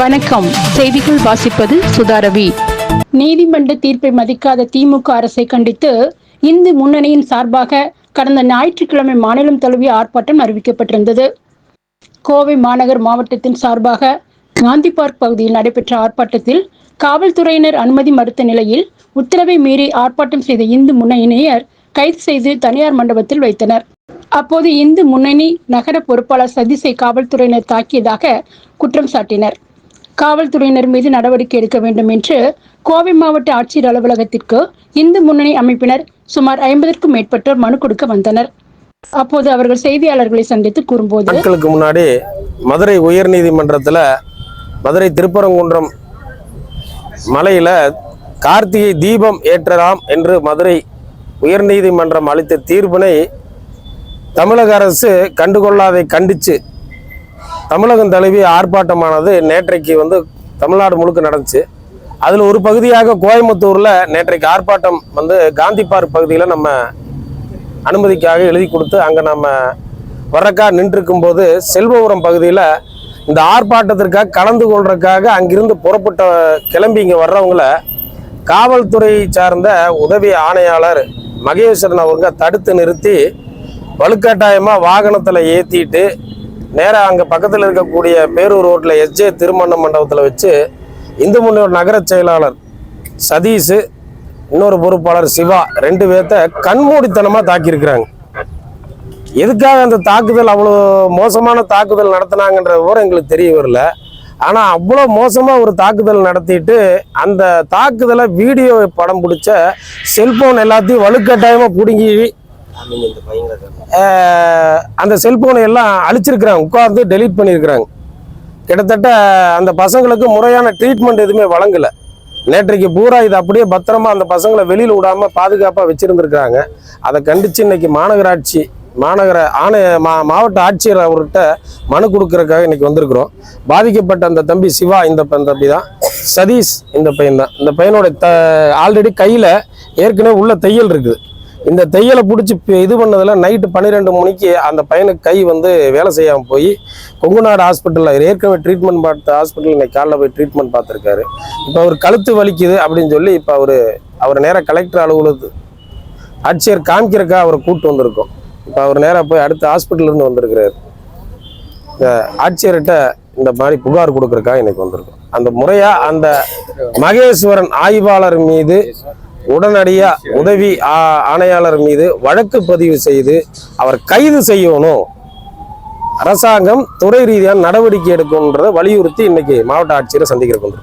வணக்கம். செய்திகள் வாசிப்பது சுதாரவி நீதிமன்ற தீர்ப்பை மதிக்காத திமுக அரசை கண்டித்து இந்து முன்னணியின் சார்பாக கடந்த ஞாயிற்றுக்கிழமை மாநிலம் தழுவிய ஆர்ப்பாட்டம் அறிவிக்கப்பட்டிருந்தது. கோவை மாநகர் மாவட்டத்தின் சார்பாக காந்தி பார்க் பகுதியில் நடைபெற்ற ஆர்ப்பாட்டத்தில் காவல்துறையினர் அனுமதி மறுத்த நிலையில் உத்தரவை மீறி ஆர்ப்பாட்டம் செய்த இந்து முன்னணியினர் கைது செய்து தனியார் மண்டபத்தில் வைத்தனர். அப்போது இந்து முன்னணி நகர பொறுப்பாளர் சதீஷை காவல்துறையினர் தாக்கியதாக குற்றம் சாட்டினர். காவல்துறையினர் மீது நடவடிக்கை எடுக்க வேண்டும் என்று கோவை மாவட்ட ஆட்சியர் அலுவலகத்திற்கு இந்து முன்னணி அமைப்பினர் சுமார் ஐம்பதற்கும் மேற்பட்டோர் மனு கொடுக்க வந்தனர். அப்போது அவர்கள் செய்தியாளர்களை சந்தித்து கூறும்போது மக்களுக்கு முன்னாடி மதுரை உயர்நீதிமன்றத்தில் மதுரை திருப்பரங்குன்றம் மலையில் கார்த்திகை தீபம் ஏற்றலாம் என்று மதுரை உயர்நீதிமன்றம் அளித்த தீர்ப்பினை தமிழக அரசு கண்டுகொள்ளாதை கண்டித்து தமிழகம் தழுவிய ஆர்ப்பாட்டமானது நேற்றைக்கு வந்து தமிழ்நாடு முழுக்க நடந்துச்சு. அதில் ஒரு பகுதியாக கோயம்புத்தூரில் நேற்றைக்கு ஆர்ப்பாட்டம் வந்து காந்தி பார்க் பகுதியில் நம்ம அனுமதிக்காக எழுதி கொடுத்து அங்கே நம்ம வர்றக்கா நின்றுருக்கும் போது செல்வபுரம் பகுதியில் இந்த ஆர்ப்பாட்டத்திற்காக கலந்து கொள்றதுக்காக அங்கிருந்து புறப்பட்ட கிளம்பி இங்கே வர்றவங்கள காவல்துறை சார்ந்த உதவி ஆணையாளர் மகேஸ்வரன் அவங்க தடுத்து நிறுத்தி வலுக்கட்டாயமாக வாகனத்தில் ஏற்றிட்டு நேராக அங்கே பக்கத்தில் இருக்கக்கூடிய பேரூர் ரோட்டில் எஸ்ஜே திருமண மண்டபத்தில் வச்சு இந்து முன்னோர் நகர செயலாளர் சதீஷ் இன்னொரு பொறுப்பாளர் சிவா ரெண்டு பேர்த்த கண்மூடித்தனமாக தாக்கியிருக்கிறாங்க. எதுக்காக அந்த தாக்குதல் அவ்வளோ மோசமான தாக்குதல் நடத்தினாங்கன்ற விவரம் எங்களுக்கு தெரிய வரல. ஆனால் அவ்வளோ மோசமாக ஒரு தாக்குதல் நடத்திட்டு அந்த தாக்குதலை வீடியோ படம் பிடிச்ச செல்போன் எல்லாத்தையும் வலுக்கட்டாயமாக பிடுங்கி அந்த செல்போனை எல்லாம் அழிச்சிருக்கிறாங்க. உட்கார்ந்து டெலீட் பண்ணியிருக்கிறாங்க கிட்டத்தட்ட அந்த பசங்களுக்கு முறையான ட்ரீட்மெண்ட் எதுவுமே வழங்கலை. நேற்றைக்கு பூரா இது அப்படியே பத்திரமா அந்த பசங்களை வெளியில் விடாமல் பாதுகாப்பாக வச்சுருந்துருக்குறாங்க. அதை கண்டித்து இன்னைக்கு மாநகராட்சி மாநகர ஆணைய மா மாவட்ட ஆட்சியர் அவர்கிட்ட மனு கொடுக்கறதுக்காக இன்னைக்கு வந்திருக்கிறோம். பாதிக்கப்பட்ட அந்த தம்பி சிவா இந்த தம்பி தான் சதீஷ் இந்த பையன் தான் இந்த பையனோட த ஆல்ரெடி கையில் ஏற்கனவே உள்ள தையல் இருக்குது. இந்த தையலை பிடிச்சி இது பண்ணதில் நைட்டு பன்னிரெண்டு மணிக்கு அந்த பையனுக்கு கை வந்து வேலை செய்யாமல் போய் கொங்குநாடு ஹாஸ்பிட்டலில் ஏற்கனவே ட்ரீட்மெண்ட் பார்த்த ஹாஸ்பிட்டல் இன்னைக்கு காலைல போய் ட்ரீட்மெண்ட் பார்த்துருக்காரு. இப்போ அவர் கழுத்து வலிக்குது அப்படின்னு சொல்லி இப்போ அவர் அவர் நேராக கலெக்டர் அலுவலகத்து ஆட்சியர் காமிக்கிறக்கா அவரை கூப்பிட்டு வந்திருக்கோம். இப்போ அவர் நேராக போய் அடுத்த hospital வந்திருக்கிறாரு. இந்த ஆட்சியர்கிட்ட இந்த மாதிரி புகார் கொடுக்குறக்கா இன்னைக்கு வந்திருக்கோம். அந்த முறையாக அந்த மகேஸ்வரன் ஆய்வாளர் மீது உடனடியாக உதவி ஆணையாளர் மீது வழக்கு பதிவு செய்து அவர் கைது செய்யணும். அரசாங்கம் துறை ரீதியான நடவடிக்கை எடுக்கணுன்றதை வலியுறுத்தி இன்னைக்கு மாவட்ட ஆட்சியரை வந்திருக்கோம்